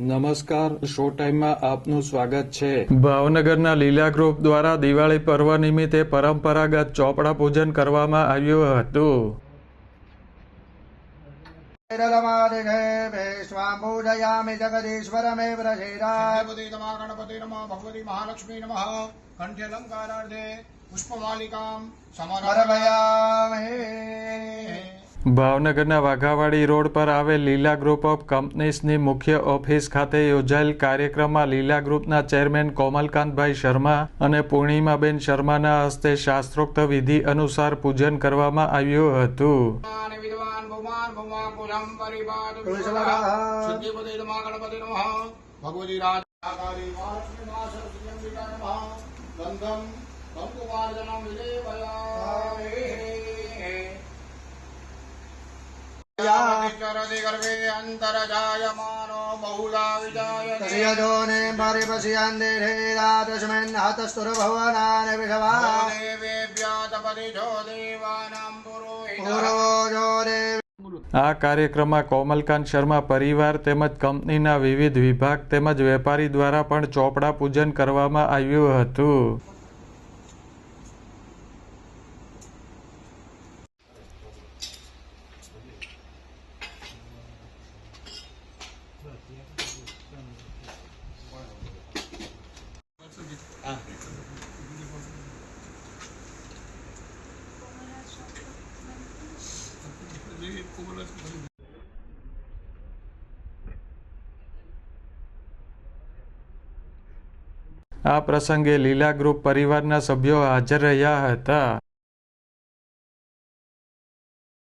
નમસ્કાર શો ટાઈમમાં આપનું સ્વાગત છે. ભાવનગરના લીલા ગ્રુપ દ્વારા દિવાળી પર્વ નિમિત્તે પરંપરાગત ચોપડા પૂજન કરવામાં આવ્યું હતું. જગદીશ્વરમેવ ગણપતિ નમઃ ભગવતી મહાલક્ષ્મી નમઃ કંઠ્યલંકારાર્થે પુષ્પમાલિકામ સમર્પયામે. ભાવનગરના વાઘાવાડી રોડ પર આવેલ લીલા ગ્રુપ ઓફ કંપનીઝની મુખ્ય ઓફિસ ખાતે યોજાયેલ કાર્યક્રમમાં લીલા ગ્રુપના ચેરમેન કોમલકાંતભાઈ શર્મા અને પૂર્ણિમાબેન શર્માના હસ્તે શાસ્ત્રોક્ત વિધિ અનુસાર પૂજન કરવામાં આવ્યું હતું. આ કાર્યક્રમમાં કોમલકાંત શર્મા પરિવાર તેમજ કંપનીના વિવિધ વિભાગ તેમજ વેપારી દ્વારા પણ ચોપડા પૂજન કરવામાં આવ્યું હતું. આ પ્રસંગે લીલા ગ્રુપ પરિવારના સભ્યો હાજર રહ્યા હતા.